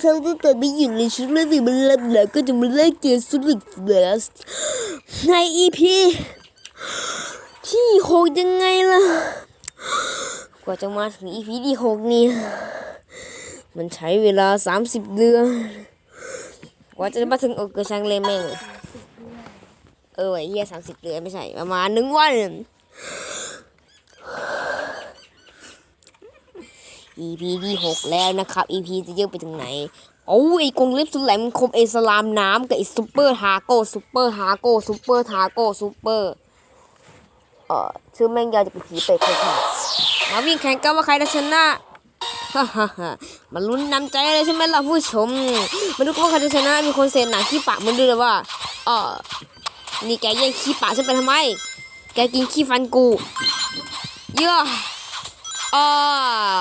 เขาตั้งแต่ไม่หยุดเลยชุดไม่ถึงมันลำหนักก็จะมาเล่นเกมสุดเบสในอีพีที่หกยังไงล่ะ กว่าจะมาถึงอีพีที่หกนี่มันใช้เวลาสามสิบเดือน กว่าจะมาถึงเออกระชังเลยแม่ง เออไอ้เหี้ยสามสิบเดือนไม่ใช่ ประมาณหนึ่งวัน EP ที่หกแล้วนะครับ EP จะเยอะไปถึงไหนโอ้ยไอ้กงเล็บสุดแหลมคมไอสลามน้ำกับไอซูเปอร์ทาโก้ซูเปอร์ทาโก้ซูเปอร์ทาโก้ซูเปอร์เอ่อชื่อแม่งยาวจะเป็นผีเป็ดเลยค่ะมาวิ่งแข่งกันว่าใครจะชนะฮ่าฮ่าฮ่ามาลุ้นนำใจเลยใช่ไหมล่ะผู้ชมมาดูกันว่าใครจะชนะมีคนเซ็นหนังขี้ปากมันด้วยเลยว่าเออนี่แกแย่งขี้ปากฉันไปทำไม แกกินขี้ฟันกู เยอะ อ่า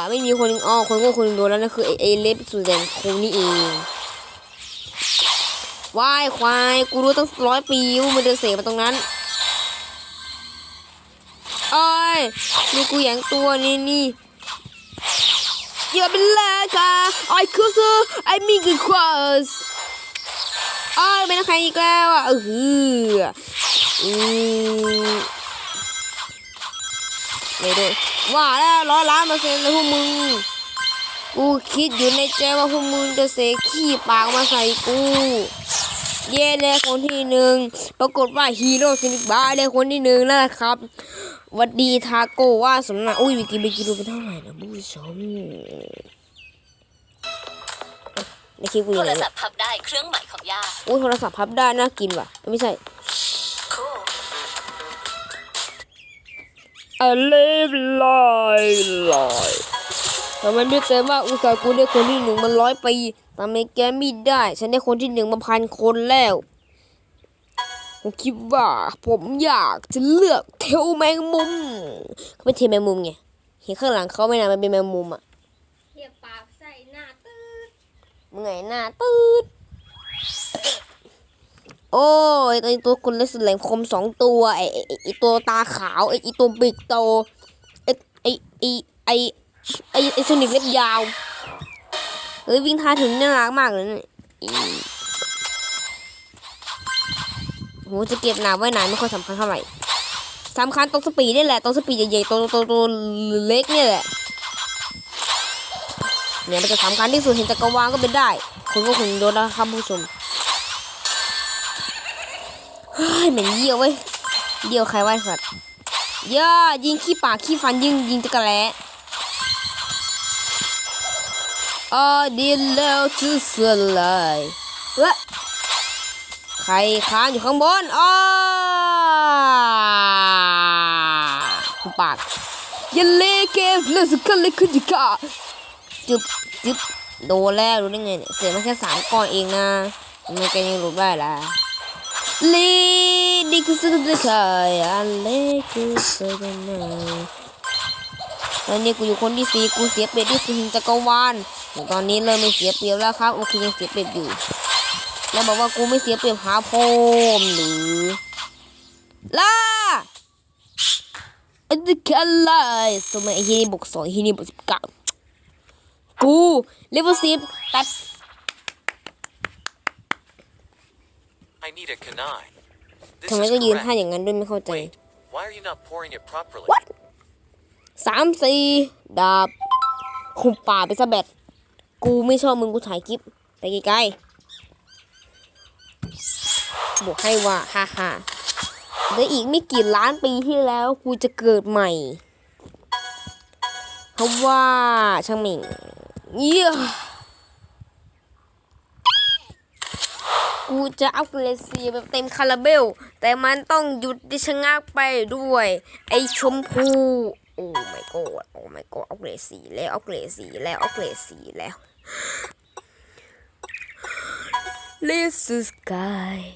ไม่มีคนอ๋อคนก็คนโดนแล้วนั่นคือไอเล็บสุดแดงคงนี่เองว้ายควายกูรู้ตั้งร้อยปีว่ามันเดินเสมาตรงนั้นเอ้ยนี่กูแหยงตัวนี่นี่อย่าเป็นแลกาไอ้คือซื้อไอ้มีกี่ควาสเอ้ยเป็นใครอีกแล้วอะเออืออืมไม่ได้ ว่าแล้วร้อยล้านเปอร์เซ็นต์เลยพวกมึง กูคิดอยู่ในใจว่าพวกมึงจะเสกขี้ปากมาใส่กู เย่เลยคนที่หนึ่ง ปรากฏว่าฮีโร่ซินิกบาร์ได้คนที่หนึ่งแล้วนะครับหวัดดีทาโกว่าสมนาอุ้ยวิกิบิกิดูเป็นเท่าไหร่นะผู้ชมในคลิปกูอโทยู่ไหรนศัพท์พับได้เครื่องใหม่ของย่าอุ้ยโทรศัพท์พับได้น่ากินว่ะไม่ใช่ I live life life ทำไมไม่เต็มว่าอุตส่าห์กูได้คนที่หนึ่งมันร้อยปีทำไมแกไม่ได้ ฉันได้คนที่หนึ่งมาพันคนแล้วผมคิดว่าผมอยากจะเลือกเทลแมงมุมเขาเป็นเทลแมงมุมไงเห็นข้างหลังเขาไหม่นะมันเป็นแมงมุมอะเทียบปากใส่หน้าตื้อมึงไงหน้าตืด โอ้ยตัวตัวคุณเล็กสุดแหลมคมสองตัวไอไอตัวตาขาวไอไอตัวปีกโตไอไอไอไอไอไอโซนิกเล็บยาวเฮ้ยวิ่งท่าถึงน่ารักมากเลยเนี่ยอีโหจะเก็บหนาไว้ไหนไม่ค่อยสำคัญเท่าไหร่สำคัญตรงสปีดนี่แหละตรงสปีดใหญ่ๆตัวตัวตัวเล็กเนี่ยแหละเนี่ยมันจะสำคัญที่สุดเห็นจักรวาลก็เป็นได้ คุณก็คุณโดนแลครับผู้ชม เฮ้ยเหม็นเยี่ยวเว้ยเยี่ยวใครไว้สัตว์ย่ายิงขี้ปากขี้ฟันยิงยิงจักรแล้อ๋อดีแล้วที่สุดเลยเว้ยใครค้างอยู่ข้างบนอ๋อหุบปากย่าเล่เกมเล่นสกัดเล่นขึ้นจิกาจึบจึบโดนแล้วรู้ได้ไงเนี่ยเสียมาแค่สามก้อนเองนะทำไมแกยังหลุดได้ล่ะ ลีดิคุสึกุคายอันเล็กคือเซกันนะตอนนี้กูอยู่คนที่สี่กูเสียเปรียบที่สุดห่งจักรวาลแต่ตอนนี้เริ่มไม่เสียเปรียบแล้วครับ โอเคยังเสียเปรียบอยู่ แล้วบอกว่ากูไม่เสียเปรียบหาพมหรือล่าอันนี้คือะไรสมัยที่นี่บวกสองที่นี่บวกสิบเก้ากูเลเวลสิบตัด need a kunai. This ทำไม is ต้องยืน correct. ท่าอย่างนั้นด้วยไม่เข้าใจ Wait, why are you not pouring it properly? What? สามสี่ดาบคุมป่าไปซะแบดกูไม่ชอบมึงกูถ่ายคลิปไปไกลๆบอกให้ว่าฮ่าฮ่าเดี๋ยวอีกไม่กี่ล้านปีที่แล้วกูจะเกิดใหม่เพราะว่าช่างเหม่งเยี่ย กูจะอัพเกรดสีแบบเต็มคาราเบล แต่มันต้องหยุดดิชะงักไปด้วย ไอชมพู โอ้ my god โอ้ my god อัพเกรดสีแล้วอัพเกรดสีแล้วอัพเกรดสีแล้ว This is sky ตัวจะมาที่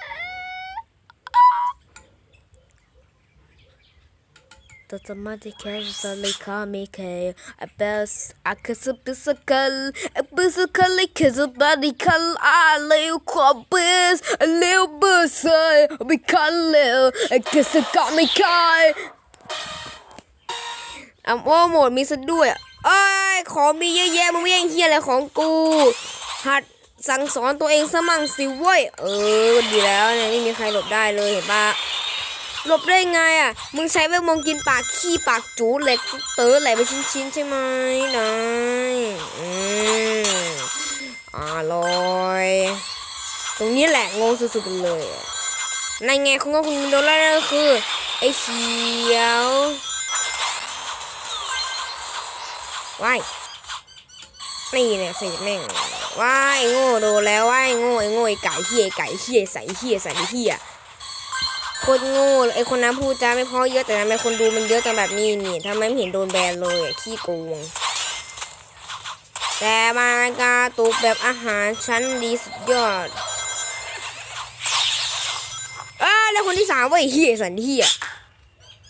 แค่จะเลยข้าไม่เคยไอ้เบสอาคสปิสกัลไอ้ปิสกัลเลยแค่จะบาดีคัลอาเลวควา มเบสเลวเบสเซไม่คัลเลวไอ้แค่สกัดไม่คายอะโอ้โหมดมีซะด้วยอะเอ้ยของมีเยอะแยะมึงไม่ย่งเฮียอะไรของกู หัดสั่งสอนตัวเองซะมั่งสิเว้ย เออ ดีแล้วเนี่ยไม่มีใครหลบได้เลยเห็นปะ หลบได้ไงอะ มึงใช้เวทมนต์กินปากขี้ปากจูเหล็กเต๋อไหลไปชิ้นๆใช่ไหมนายอืมอร่อย ตรงนี้แหละงงสุดๆเลยในไงคุณก็คุณโดนไล่นั่นก็คือไอ้เขียวว้ายนี่เนี่ยใส่แม่งว้ายโง่โดนแล้วว้ายโง่ไอ้โง่ไอ้ไก่เฮียไก่เฮียใส่เฮียใส่เฮียโคตรโง่ไอคนนั้นพูดจาไม่พอเยอะแต่ทำไมคนดูมันเยอะจังแบบนี้นี่ทำไมไม่เห็นโดนแบนเลยขี้โกง แต่มากาตุกแบบอาหารชั้นดีสุดยอดเอ้ยแล้วคนที่สามว้ยเฮียสันเฮีย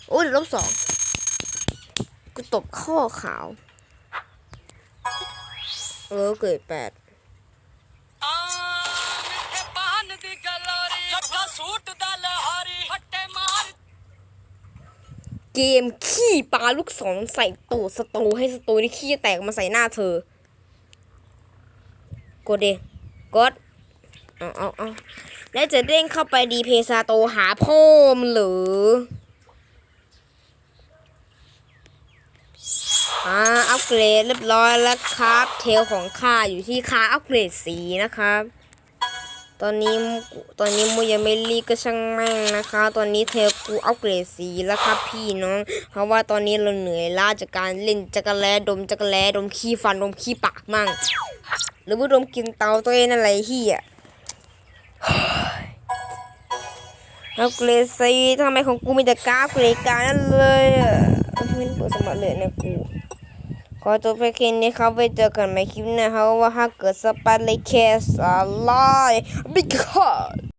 โอ้ยเดี๋ยวลบสองกูตบข้อขาว เออเกิดแปด เกมขี้ปลาลูกศรใส่ตูดสตูให้สตูนี่ขี้แตกมาใส่หน้าเธอ กดเดกดเอาเอาเอาแล้วจะเด้งเข้าไปดีเพซาโตหาพ่อมหรืออ่าอัปเกรดเรียบร้อยแล้วครับ เทลของข้าอยู่ที่ค่าอัปเกรดสีนะครับ ตอนนี้มุตอนนี้มูยังไม่รีก็ช่างแม่งนะคะ ตอนนี้เทลกูอัปเกรดสีแล้วครับพี่น้อง เพราะว่าตอนนี้เราเหนื่อยล้าจากการเล่นจักรแลดมจักรแลดมขี้ฟันดมขี้ปากมั่ง หรือว่าดมกินเตาตัวเองนั่นแหละไอ้เฮียอัปเกรดซีทำไมของกูมีแต่กราฟเกรดการนั่นเลยอะไม่เปิดสมัครเลยนะกู อจบไปแค่นี้ครับไว้เจอกันใหม่คลิปหน้าครับว่าถ้าเกิดสปาร์ตเลยแคสอะไร because